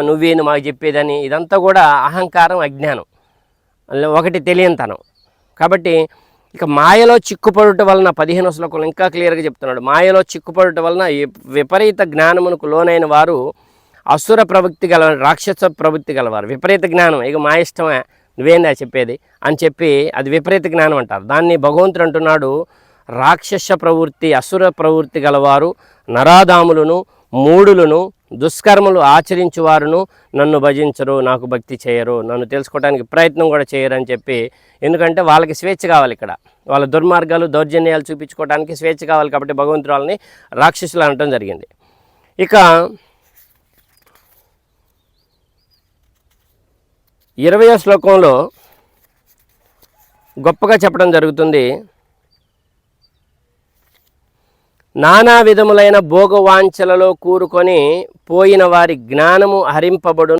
నువ్వేను మాకు చెప్పేదని? ఇదంతా కూడా అహంకారం అజ్ఞానం. ఒకటి తెలియంతనం. కాబట్టి ఇక మాయలో చిక్కుపడుట వలన పదిహేను శ్లోకంలో ఇంకా క్లియర్గా చెప్తున్నాడు. మాయలో చిక్కుపడుట వలన ఈ విపరీత జ్ఞానమునకు లోనైన వారు అసుర ప్రవృత్తి గల రాక్షస ప్రవృత్తి గలవారు. విపరీత జ్ఞానం. ఇక మా ఇష్టమే. నువ్వేందా చెప్పేది? అని చెప్పి అది విపరీత జ్ఞానం అంటారు. దాన్ని భగవంతుడు అంటున్నాడు రాక్షస ప్రవృత్తి అసుర ప్రవృత్తి గలవారు నరాదాములను మూడులను దుష్కర్మలు ఆచరించువారును నన్ను భజించరు నాకు భక్తి చేయరు నన్ను తెలుసుకోవడానికి ప్రయత్నం కూడా చేయరు అని చెప్పి ఎందుకంటే వాళ్ళకి స్వేచ్ఛ కావాలి ఇక్కడ. వాళ్ళ దుర్మార్గాలు దౌర్జన్యాలు చూపించుకోవడానికి స్వేచ్ఛ కావాలి కాబట్టి భగవంతుడు వాళ్ళని రాక్షసులు అనటం జరిగింది. ఇక ఇరవయో శ్లోకంలో గొప్పగా చెప్పడం జరుగుతుంది. నానా విధములైన భోగవాంఛలలో కూరుకొని పోయిన వారి జ్ఞానము హరింపబడు